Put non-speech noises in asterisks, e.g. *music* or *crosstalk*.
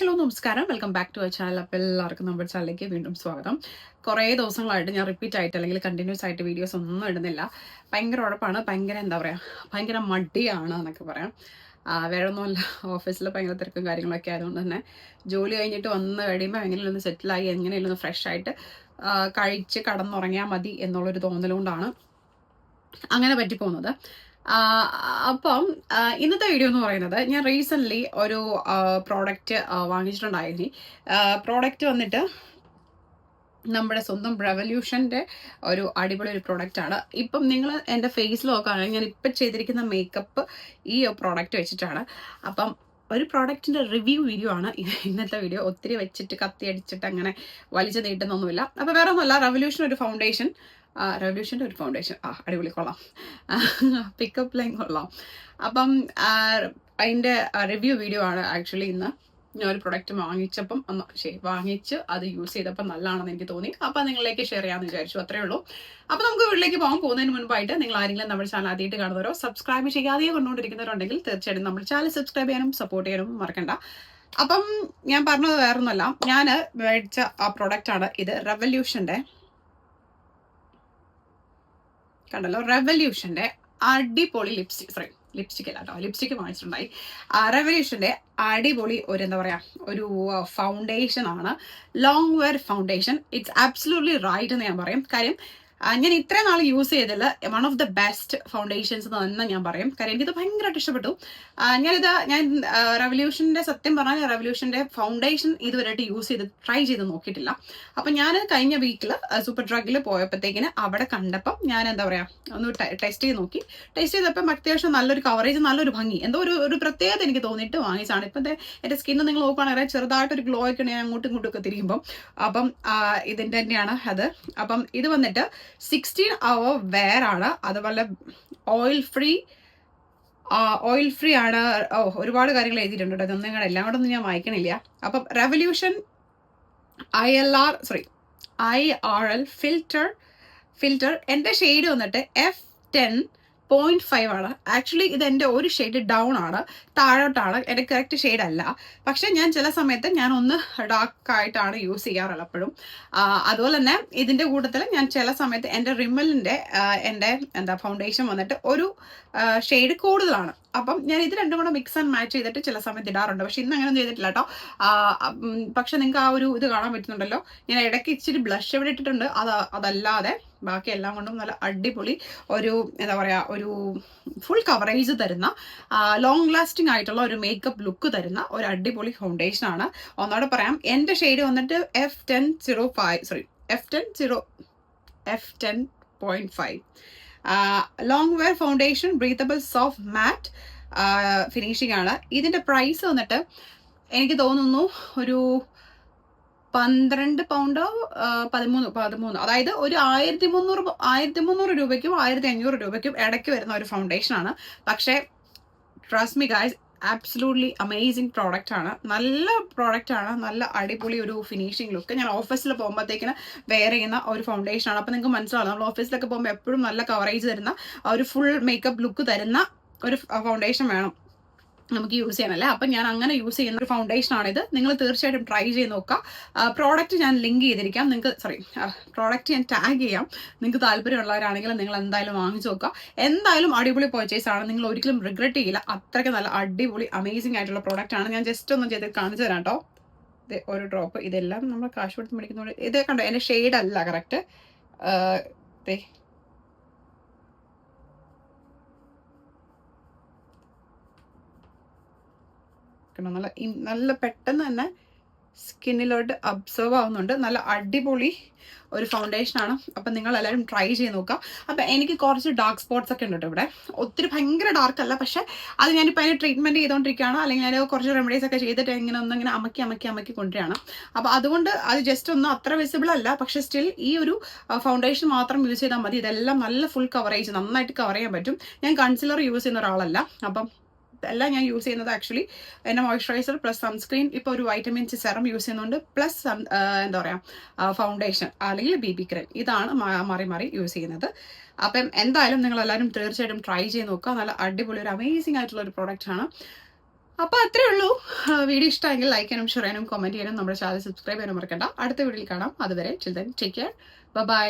Hello നമസ്കാരം. Welcome back to our channel അപ്പോൾ എല്ലാവർക്കും നമ്മുടെ ചാനലിലേക്ക് വീണ്ടും സ്വാഗതം. കുറേ ദിവസങ്ങളായിട്ട് ഞാൻ റിപ്പീറ്റ് ആയിട്ട് അല്ലെങ്കിൽ കണ്ടിന്യൂസ് ആയിട്ട് വീഡിയോസ് ഒന്നും ഇടുന്നില്ല. ഭയങ്കര ഉഴപ്പാണ് ഭയങ്കര എന്താ പറയുക ഭയങ്കര മടിയാണ് എന്നൊക്കെ പറയാം. വേറെ ഒന്നുമല്ല ഓഫീസിൽ ഭയങ്കര തിരക്കും കാര്യങ്ങളൊക്കെ ആയതുകൊണ്ട് തന്നെ ജോലി കഴിഞ്ഞിട്ട് വന്ന് കഴിയുമ്പോൾ എങ്ങനെയും ഒന്ന് സെറ്റിലായി എങ്ങനെയും ഒന്ന് ഫ്രഷ് ആയിട്ട് കഴിച്ച് കടന്നുറങ്ങിയാൽ മതി എന്നുള്ളൊരു തോന്നലുകൊണ്ടാണ് അങ്ങനെ പറ്റിപ്പോകുന്നത്. അപ്പം ഇന്നത്തെ വീഡിയോ എന്ന് പറയുന്നത് ഞാൻ റീസെന്റ്ലി ഒരു പ്രോഡക്റ്റ് വാങ്ങിച്ചിട്ടുണ്ടായിരുന്നു. പ്രോഡക്റ്റ് വന്നിട്ട് നമ്മുടെ സ്വന്തം റെവല്യൂഷന്റെ ഒരു അടിപൊളി ഒരു പ്രോഡക്റ്റ് ആണ്. ഇപ്പം നിങ്ങൾ എന്റെ ഫേസ് നോക്കുകയാണെങ്കിൽ ഞാൻ ഇപ്പം ചെയ്തിരിക്കുന്ന മേക്കപ്പ് ഈ പ്രോഡക്റ്റ് വെച്ചിട്ടാണ്. അപ്പം ഒരു പ്രോഡക്റ്റിന്റെ റിവ്യൂ വീഡിയോ ആണ് ഇന്നത്തെ വീഡിയോ ഒത്തിരി വെച്ചിട്ട് കത്തി അടിച്ചിട്ട് അങ്ങനെ വലിച്ചു നീട്ടുന്നൊന്നുമില്ല. അപ്പോൾ വേറെ ഒന്നുമല്ല റെവല്യൂഷൻ ഒരു ഫൗണ്ടേഷൻ റെവല്യൂഷന്റെ ഒരു ഫൗണ്ടേഷൻ ആ അടിപൊളി കൊള്ളാം. *laughs* പിക്കപ്പ് ലൈൻ കൊള്ളാം. അപ്പം അതിന്റെ റിവ്യൂ വീഡിയോ ആണ് ആക്ച്വലി ഇന്ന് ഞാൻ ഒരു പ്രൊഡക്റ്റ് വാങ്ങിച്ചപ്പം ശരി വാങ്ങിച്ച് അത് യൂസ് ചെയ്തപ്പോൾ നല്ലതാണെന്ന് എനിക്ക് തോന്നി. അപ്പം നിങ്ങളിലേക്ക് ഷെയർ ചെയ്യാമെന്ന് വിചാരിച്ചു അത്രേ ഉള്ളൂ. അപ്പോൾ നമുക്ക് വീട്ടിലേക്ക് പോകാൻ പോകുന്നതിന് മുൻപായിട്ട് നിങ്ങൾ ആരെങ്കിലും നമ്മുടെ ചാനൽ ആദ്യമായിട്ട് കാണുന്നവരോ സബ്സ്ക്രൈബ് ചെയ്യാതെ കൊണ്ടുകൊണ്ടിരിക്കുന്നവരുണ്ടെങ്കിൽ തീർച്ചയായിട്ടും നമ്മുടെ ചാനൽ സബ്സ്ക്രൈബ് ചെയ്യാനും സപ്പോർട്ട് ചെയ്യാനും മറക്കണ്ട. അപ്പം ഞാൻ പറഞ്ഞത് വേറൊന്നുമല്ല. ഞാൻ മേടിച്ച ആ പ്രൊഡക്റ്റാണ് ഇത് റെവല്യൂഷന്റെ കണ്ടല്ലോ റെവല്യൂഷന്റെ അടിപൊളി ലിപ്സ്റ്റിക് സോറി ലിപ്സ്റ്റിക് അല്ല കേട്ടോ ലിപ്സ്റ്റിക് വാങ്ങിച്ചിട്ടുണ്ടായി. റെവല്യൂഷന്റെ അടിപൊളി ഒരു എന്താ പറയുക ഒരു ഫൗണ്ടേഷൻ ആണ്. Long wear foundation it's absolutely right എന്ന് ഞാൻ പറയും. കാര്യം ഞാൻ ഇത്രയും നാൾ യൂസ് ചെയ്തതിൽ one of the best foundations എന്ന് തന്നെ ഞാൻ പറയും. കാര്യം എനിക്കിത് ഭയങ്കരമായിട്ട് ഇഷ്ടപ്പെട്ടു. ഞാനിത് ഞാൻ റെവല്യൂഷന്റെ സത്യം പറഞ്ഞാൽ റെവല്യൂഷന്റെ ഫൗണ്ടേഷൻ ഇതുവരെയായിട്ട് യൂസ് ചെയ്ത് ട്രൈ ചെയ്ത് നോക്കിയിട്ടില്ല. അപ്പം ഞാൻ കഴിഞ്ഞ വീക്കിൽ സൂപ്പർ ഡ്രഗിൽ പോയപ്പോഴത്തേക്കിന് അവിടെ കണ്ടപ്പം ഞാൻ എന്താ പറയുക ഒന്ന് ടെസ്റ്റ് ചെയ്ത് നോക്കി. ടെസ്റ്റ് ചെയ്തപ്പം അത്യാവശ്യം നല്ലൊരു കവറേജ് നല്ലൊരു ഭംഗി. എന്തോ ഒരു ഒരു പ്രത്യേകത എനിക്ക് തോന്നിയിട്ട് വാങ്ങിച്ചാണ് ഇപ്പോഴത്തെ എന്റെ സ്കിന്ന് നിങ്ങൾ നോക്കുകയാണെങ്കിൽ ചെറുതായിട്ടൊരു ഗ്ലോ ഒക്കെ ഞാൻ അങ്ങോട്ടും ഇങ്ങോട്ടും ഒക്കെ തിരിയുമ്പം അപ്പം ഇതിന്റെ തന്നെയാണ് അത്. അപ്പം ഇത് വന്നിട്ട് സിക്സ്റ്റീൻ അവർ വെയർ ആണ്. അതുപോലെ ഓയിൽ ഫ്രീ ഓയിൽ ഫ്രീ ആണ്. ഓ ഒരുപാട് കാര്യങ്ങൾ എഴുതിയിട്ടുണ്ട് കേട്ടോ. ഇതൊന്നും കൂടെ എല്ലാം കൂടെ ഒന്നും ഞാൻ വായിക്കണില്ല. അപ്പം Revolution I L R sorry I R L filter filter എന്റെ ഷെയ്ഡ് വന്നിട്ട് എഫ് ടെൻ പോയിന്റ് ഫൈവ് ആണ്. ആക്ച്വലി ഇത് എന്റെ ഒരു ഷെയ്ഡ് ഡൗൺ ആണ്. താഴോട്ടാണ്. എന്റെ കറക്റ്റ് ഷെയ്ഡ് അല്ല. പക്ഷേ ഞാൻ ചില സമയത്ത് ഞാൻ ഒന്ന് ഡാർക്ക് ആയിട്ടാണ് യൂസ് ചെയ്യാറുള്ളത് എപ്പോഴും. അതുപോലെ തന്നെ ഇതിന്റെ കൂട്ടത്തിൽ ഞാൻ ചില സമയത്ത് എന്റെ റിമ്മലിന്റെ എന്റെ എന്താ ഫൗണ്ടേഷൻ വന്നിട്ട് ഒരു ഷെയ്ഡ് കൂടുതലാണ്. അപ്പം ഞാൻ ഇത് രണ്ടും കൂടെ മിക്സ് ആൻഡ് മാച്ച് ചെയ്തിട്ട് ചില സമയത്ത് ഇടാറുണ്ട്. പക്ഷെ ഇന്ന് അങ്ങനെ ഒന്നും ചെയ്തിട്ടില്ല കേട്ടോ പക്ഷെ നിങ്ങൾക്ക് ആ ഒരു ഇത് കാണാൻ പറ്റുന്നുണ്ടല്ലോ. ഞാൻ ഇടയ്ക്ക് ഇച്ചിരി ബ്ലഷ് ഇവിടെ ഇട്ടിട്ടുണ്ട്. അത് അതല്ലാതെ ബാക്കി എല്ലാം കൊണ്ടും നല്ല അടിപൊളി ഒരു എന്താ പറയുക ഒരു ഫുൾ കവറേജ് തരുന്ന ലോങ് ലാസ്റ്റിംഗ് ആയിട്ടുള്ള ഒരു മേക്കപ്പ് ലുക്ക് തരുന്ന ഒരു അടിപൊളി ഫൗണ്ടേഷൻ ആണ്. ഒന്നോടെ പറയാം. എന്റെ ഷെയ്ഡ് വന്നിട്ട് F ten zero five sorry F ten zero F ten point five long wear foundation breathable soft matte finishing ആണ്. ഇതിന്റെ പ്രൈസ് വന്നിട്ട് എനിക്ക് തോന്നുന്നു ഒരു പന്ത്രണ്ട് പൗണ്ടോ പതിമൂന്ന് പതിമൂന്ന്. അതായത് ഒരു ആയിരത്തി മുന്നൂറ് ആയിരത്തി മുന്നൂറ് രൂപയ്ക്കും ആയിരത്തി അഞ്ഞൂറ് രൂപയ്ക്കും ഇടയ്ക്ക് വരുന്ന ഒരു ഫൗണ്ടേഷനാണ് പക്ഷേ trust me guys absolutely amazing product ആണ്. നല്ല പ്രോഡക്റ്റ് ആണ്. നല്ല അടിപൊളി ഒരു ഫിനിഷിംഗ് ലുക്ക് ഞാൻ ഓഫീസിൽ പോകുമ്പോഴത്തേക്കിന് വെയർ ചെയ്യുന്ന ഒരു ഫൗണ്ടേഷൻ ആണ്. അപ്പോൾ നിങ്ങൾക്ക് മനസ്സിലാവും നമ്മൾ ഓഫീസിലൊക്കെ പോകുമ്പോൾ എപ്പോഴും നല്ല കവറേജ് തരുന്ന ഒരു ഫുൾ മേക്കപ്പ് ലുക്ക് തരുന്ന ഒരു ഫൗണ്ടേഷൻ വേണം. നമുക്ക് യൂസ് ചെയ്യാനല്ലേ? അപ്പം ഞാൻ അങ്ങനെ യൂസ് ചെയ്യുന്ന ഒരു ഫൗണ്ടേഷൻ ആണിത്. നിങ്ങൾ തീർച്ചയായിട്ടും ട്രൈ ചെയ്ത് നോക്കുക പ്രോഡക്റ്റ് ഞാൻ ലിങ്ക് ചെയ്തിരിക്കാം. നിങ്ങൾക്ക് സോറി പ്രോഡക്റ്റ് ഞാൻ ടാഗ് ചെയ്യാം. നിങ്ങൾക്ക് താല്പര്യമുള്ളവരാണെങ്കിൽ നിങ്ങൾ എന്തായാലും വാങ്ങിച്ചു നോക്കുക എന്തായാലും അടിപൊളി പർച്ചേസ് ആണ്. നിങ്ങൾ ഒരിക്കലും റിഗ്രറ്റ് ചെയ്യില്ല. അത്രയ്ക്ക് നല്ല അടിപൊളി അമേസിംഗ് ആയിട്ടുള്ള പ്രോഡക്റ്റ് ആണ്. ഞാൻ ജസ്റ്റ് ഒന്ന് ചെയ്ത് കാണിച്ചു തരാം കേട്ടോ ഇത് ഒരു ഡ്രോപ്പ് ഇതെല്ലാം നമ്മൾ കാശ് കൊടുത്ത് മേടിക്കുന്നതുകൊണ്ട് ഇത് കണ്ടോ? എന്റെ ഷെയ്ഡ് അല്ല കറക്റ്റ് ദേ നല്ല നല്ല പെട്ടെന്ന് തന്നെ സ്കിന്നിലോട്ട് അബ്സർവ് ആവുന്നുണ്ട്. നല്ല അടിപൊളി ഒരു ഫൗണ്ടേഷൻ ആണ്. അപ്പം നിങ്ങൾ എല്ലാവരും ട്രൈ ചെയ്ത് നോക്കാം അപ്പം എനിക്ക് കുറച്ച് ഡാർക്ക് സ്പോട്ട്സ് ഒക്കെ ഉണ്ട് ഇവിടെ. ഒത്തിരി ഭയങ്കര ഡാർക്ക് അല്ല പക്ഷേ അത് ഞാനിപ്പോൾ അതിന് ട്രീറ്റ്മെന്റ് ചെയ്തുകൊണ്ടിരിക്കുകയാണ് അല്ലെങ്കിൽ ഞാൻ കുറച്ച് റെമഡീസ് ഒക്കെ ചെയ്തിട്ട് ഇങ്ങനെ ഒന്ന് ഇങ്ങനെ അമക്കി അമക്കി അമക്കി കൊണ്ടുവരികയാണ്. അപ്പോൾ അതുകൊണ്ട് അത് ജസ്റ്റ് ഒന്നും അത്ര വിസിബിൾ അല്ല. പക്ഷേ സ്റ്റിൽ ഈ ഒരു ഫൗണ്ടേഷൻ മാത്രം യൂസ് ചെയ്താൽ മതി. ഇതെല്ലാം നല്ല ഫുൾ കവറേജ് നന്നായിട്ട് കവർ ചെയ്യാൻ പറ്റും. ഞാൻ കൺസിലർ യൂസ് ചെയ്യുന്ന ഒരാളല്ല. അപ്പം എല്ലാം ഞാൻ യൂസ് ചെയ്യുന്നത് ആക്ച്വലി എന്റെ മോയ്സ്ചറൈസർ പ്ലസ് സൺസ്ക്രീൻ ഇപ്പോൾ ഒരു വൈറ്റമിൻ സി സെറം യൂസ് ചെയ്യുന്നുണ്ട്. പ്ലസ് എന്താ പറയുക ഫൗണ്ടേഷൻ അല്ലെങ്കിൽ ബി ബി ക്രീം ഇതാണ് മാറി മാറി യൂസ് ചെയ്യുന്നത്. അപ്പം എന്തായാലും നിങ്ങൾ എല്ലാവരും തീർച്ചയായിട്ടും ട്രൈ ചെയ്ത് നോക്കുക. നല്ല അടിപൊളി ഒരു അമേസിംഗ് ആയിട്ടുള്ള ഒരു പ്രോഡക്റ്റ് ആണ്. അപ്പോൾ അത്രേ ഉള്ളൂ. വീഡിയോ ഇഷ്ടമെങ്കിൽ ലൈക്ക് ചെയ്യാനും ഷെയർ ചെയ്യാനും കമന്റ് ചെയ്യാനും നമ്മുടെ ചാനൽ സബ്സ്ക്രൈബ് ചെയ്യാനും മറക്കണ്ട. അടുത്ത വീഡിയോയിൽ കാണാം. അതുവരെ ചിൽഡ്രൻ ടേക്ക് കെയർ ബൈ